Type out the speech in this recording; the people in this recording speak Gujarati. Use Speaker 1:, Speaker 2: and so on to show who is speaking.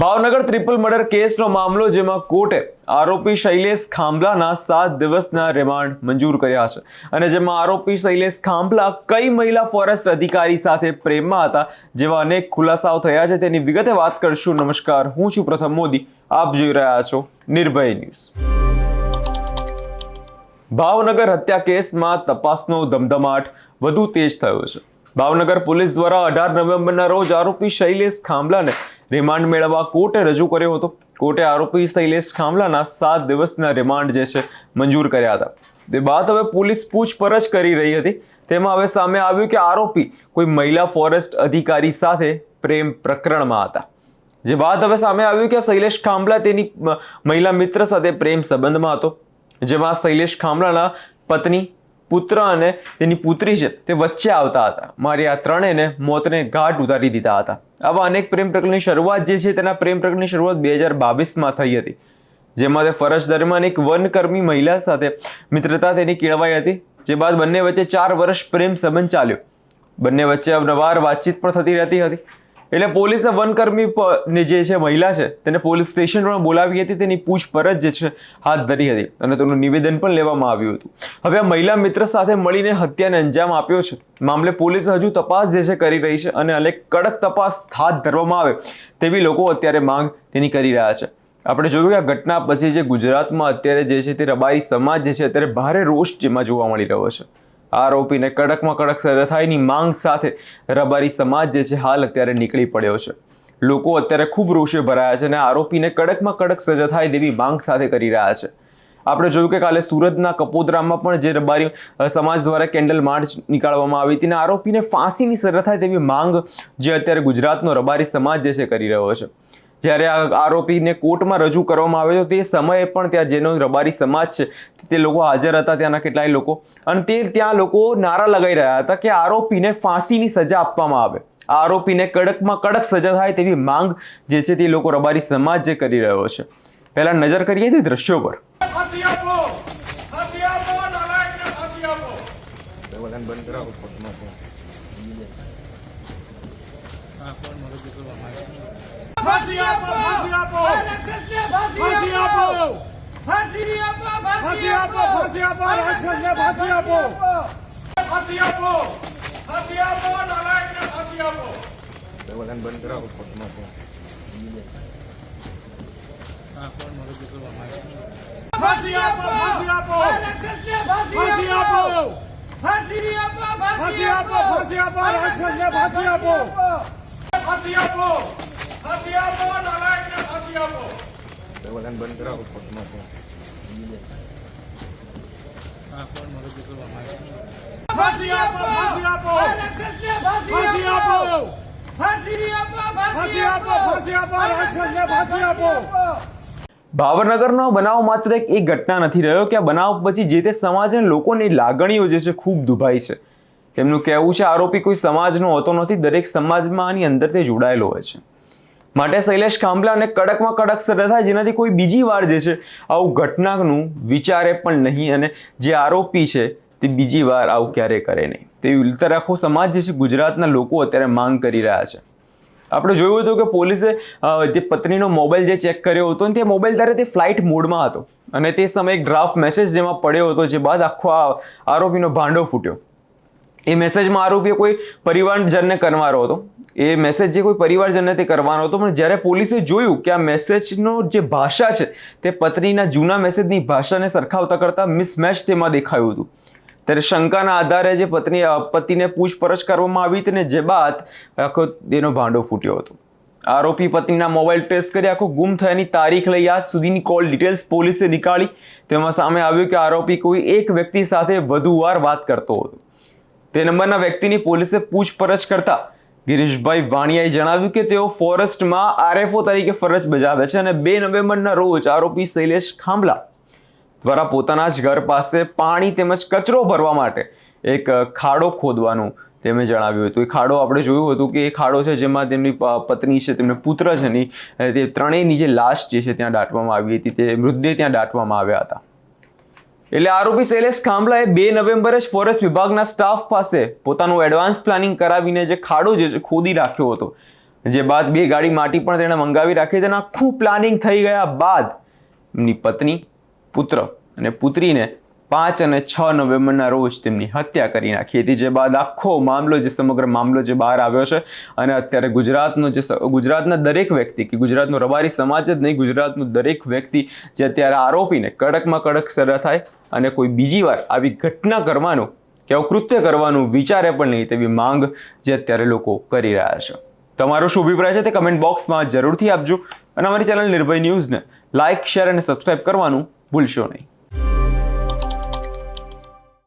Speaker 1: ભાવનગર ટ્રિપલ મર્ડર કેસનો મામલો જેમાં કોર્ટે આરોપી શૈલેષ ખાંભલાના સાત દિવસના રિમાન્ડ મંજૂર કર્યા છે. અને જેમાં આરોપી શૈલેષ ખાંભલા કઈ મહિલા ફોરેસ્ટ અધિકારી સાથે પ્રેમમાં હતા જેવા અનેક ખુલાસાઓ થયા છે તેની વિગતે વાત કરશું. નમસ્કાર, હું છું પ્રથમ મોદી. આપ જોઈ રહ્યા છો નિર્ભય ન્યૂઝ. ભાવનગર હત્યા કેસમાં તપાસનો ધમધમાટ વધુ તેજ થયો છે. ભાવનગર પોલીસ દ્વારા અઢાર નવેમ્બરના રોજ આરોપી શૈલેષ ખાંભલાને રિમાન્ડ મેળવવા કોર્ટે રજૂ કર્યો હતો. કોર્ટે આરોપી શૈલેષ ખાંભલાના સાત દિવસના રિમાન્ડ જે છે, મંજૂર કર્યા હતા. તે બાદ હવે પોલીસ પૂછપરછ કરી રહી હતી. તેમાં હવે સામે આવ્યું કે આરોપી કોઈ મહિલા ફોરેસ્ટ અધિકારી સાથે પ્રેમ પ્રકરણમાં હતા. જે બાદ હવે સામે આવ્યું કે શૈલેષ ખાંભલા તેની મહિલા મિત્ર સાથે પ્રેમ સંબંધમાં હતો. જેમાં શૈલેષ ખાંભલાના પત્ની પુત્ર અને તેની પુત્રી છે તે વચ્ચે આવતા હતા. મારી આ ત્રણેયને મોતને ઘાટ ઉતારી દીધા હતા. આવા અનેક પ્રેમ પ્રકરણની શરૂઆત જે છે તેના પ્રેમ પ્રકરણની શરૂઆત બે હજાર બાવીસમાં થઈ હતી. જેમાં તે ફરજ દરમિયાન એક વનકર્મી મહિલા સાથે મિત્રતા તેની કેળવાઈ હતી. જે બાદ બંને વચ્ચે ચાર વર્ષ પ્રેમ સંબંધ ચાલ્યો. બંને વચ્ચે અવનવાર વાતચીત પણ થતી રહેતી હતી. એટલે પોલીસે વનકર્મી જે છે મહિલા છે, તેને પોલીસ સ્ટેશન પણ બોલાવી હતી, તેની પૂછપરછ જે છે હાથ ધરી હતી અને તેનું નિવેદન પણ લેવામાં આવ્યું હતું. હવે આ મહિલા મિત્ર સાથે મળીને હત્યાને અંજામ આપ્યો છે. મામલે પોલીસ હજુ તપાસ જે છે કરી રહી છે અને અનેક કડક તપાસ હાથ ધરવામાં આવે તેવી લોકો અત્યારે માંગ તેની કરી રહ્યા છે. આપણે જોયું કે આ ઘટના પછી જે ગુજરાતમાં અત્યારે જે છે તે રબારી સમાજ જે છે, અત્યારે ભારે રોષ જેમાં જોવા મળી રહ્યો છે. આરોપીને કડકમાં કડક સજા થાયની માંગ સાથે રબારી સમાજ જે છે હાલ અત્યારે નીકળી પડ્યો છે. લોકો અત્યારે ખૂબ રોષે ભરાયા છે અને આરોપીને કડકમાં કડક સજા થાય તેવી માંગ સાથે કરી રહ્યા છે. આપણે જોયું કે કાલે સુરતના કપોદરામાં પણ જે રબારી સમાજ દ્વારા કેન્ડલ માર્ચ નીકાળવામાં આવી હતી અને આરોપીને ફાંસીની સજા થાય તેવી માંગ જે અત્યારે ગુજરાતનો રબારી સમાજ જે છે કરી રહ્યો છે. જ્યારે આ આરોપીને કોર્ટમાં રજૂ કરવામાં આવ્યો તે સમયે પણ ત્યાં જેનો રબારી સમાજ છે તે લોકો હાજર હતા ત્યાંના કેટલાય લોકો. અને તે ત્યાં લોકો નારા લગાઈ રહ્યા હતા કે આરોપીને ફાંસીની સજા આપવામાં આવે. આ આરોપીને કડકમાં કડક સજા થાય તેવી માંગ જે છે તે લોકો રબારી સમાજ જે કરી રહ્યો છે. પહેલા નજર કરીએ તે દ્રશ્યો પર.
Speaker 2: ફાંસી આપો ફાંસી આપો નાલાયકને ફાંસી આપો ફાંસી આપો ફાંસી આપો ફાંસી આપો ફાંસી આપો ફાંસી આપો રાક્ષસને ફાંસી આપો ફાંસી આપો ફાંસી આપો નાલાયકને ફાંસી આપો ફાંસી આપો ફાંસી આપો ફાંસી આપો ફાંસી આપો ફાંસી આપો રાક્ષસને ફાંસી આપો ફાંસી આપો ફાંસી આપો નાલાયકને ફાંસી આપો આપો રાક્ષસને ફાંસી આપો
Speaker 1: ભાવનગરનો બનાવ માત્ર એક ઘટના નથી રહ્યો કે આ બનાવ પછી જે તે સમાજ અને લોકોની લાગણીઓ જે છે ખૂબ દુભાઈ છે. તેમનું કહેવું છે, આરોપી કોઈ સમાજનો હોતો નથી, દરેક સમાજમાં આની અંદરથી જોડાયેલો હોય છે. માટે શૈલેષ ખાંભલાને કડકમાં કડક સજા થાય જેનાથી કોઈ બીજી વાર જે છે, આવું ઘટનાનું વિચારે પણ નહીં અને જે આરોપી છે, તે બીજી વાર આવું ક્યારે કરે નહીં. તેવી રીતે આખો સમાજ જે છે, ગુજરાતના લોકો અત્યારે માંગ કરી રહ્યા છે. આપણે જોયું હતું કે પોલીસે જે પત્નીનો મોબાઈલ જે ચેક કર્યો હતો અને તે મોબાઈલ ત્યારે તે ફ્લાઇટ મોડમાં હતો અને તે સમયે એક ડ્રાફ્ટ મેસેજ જેમાં પડ્યો હતો, જે બાદ આખો આરોપીનો ભાંડો ફૂટ્યો. એ મેસેજમાં આરોપીએ કોઈ પરિવારજનને કરવાનો હતો. એ મેસેજ જે કોઈ પરિવારજનને તે કરવાનો હતો, પણ જ્યારે પોલીસે જોયું કે આ મેસેજનો જે ભાષા છે, તે પત્નીના જૂના મેસેજની ભાષાને સરખાવતા કરતાં મિસમેચ તેમાં દેખાયું હતું. ત્યારે શંકાના આધારે જે પત્ની પતિને પૂછપરછ કરવામાં આવી હતી ને જે બાદ આખો તેનો ભાંડો ફૂટ્યો હતો. આરોપી પત્નીના મોબાઈલ ટેસ્ટ કરી આખો ગુમ થયાની તારીખ લઈ આજ સુધીની કોલ ડિટેલ્સ પોલીસે નીકાળી. તેમાં સામે આવ્યું કે આરોપી કોઈ એક વ્યક્તિ સાથે વધુ વાર વાત કરતો હતો. તે નંબરના વ્યક્તિની પોલીસે પૂછપરછ કરતા ગિરીશભાઈ વાણિયાએ જણાવ્યું કે તેઓ ફોરેસ્ટમાં આરએફઓ તરીકે ફરજ બજાવે છે અને બે નવેમ્બરના રોજ આરોપી શૈલેષ ખાંભલા દ્વારા પોતાના જ ઘર પાસે પાણી તેમજ કચરો ભરવા માટે એક ખાડો ખોદવાનું તેમણે જણાવ્યું હતું. એ ખાડો આપણે જોયું હતું કે એ ખાડો છે જેમાં તેમની પત્ની છે, તેમને પુત્ર છે ની તે ત્રણેયની જે લાશ જે છે ત્યાં દાટવામાં આવી હતી, તે મૃતદેહ ત્યાં દાટવામાં આવ્યા હતા. એટલે આરોપી શૈલેષ ખાંભલાએ બે નવેમ્બરે જ ફોરેસ્ટ વિભાગના સ્ટાફ પાસે પોતાનું એડવાન્સ પ્લાનિંગ કરાવીને જે ખાડો જે ખોદી રાખ્યો હતો, જે બાદ બે ગાડી માટી પણ તેણે મંગાવી રાખી હતી અને આખું પ્લાનિંગ થઈ ગયા બાદ એમની પત્ની, પુત્ર અને પુત્રીને પાંચ અને છ નવેમ્બરના રોજ તેમની હત્યા કરી નાખી હતી, જે બાદ આખો મામલો જે સમગ્ર મામલો જે બહાર આવ્યો છે અને અત્યારે ગુજરાતનો જે ગુજરાતના દરેક વ્યક્તિ કે ગુજરાતનો રબારી સમાજ જ નહીં, ગુજરાતનું દરેક વ્યક્તિ જે અત્યારે આરોપીને કડકમાં કડક સજા થાય અને કોઈ બીજી વાર આવી ઘટના કરવાનો કે અકૃત્ય કૃત્ય કરવાનું વિચારે પણ નહીં તેવી માંગ જે અત્યારે લોકો કરી રહ્યા છે. તમારો શું અભિપ્રાય છે તે કમેન્ટ બોક્સમાં જરૂરથી આપજો અને અમારી ચેનલ નિર્ભય ન્યૂઝને લાઇક શેર અને સબસ્ક્રાઇબ કરવાનું ભૂલશો નહીં.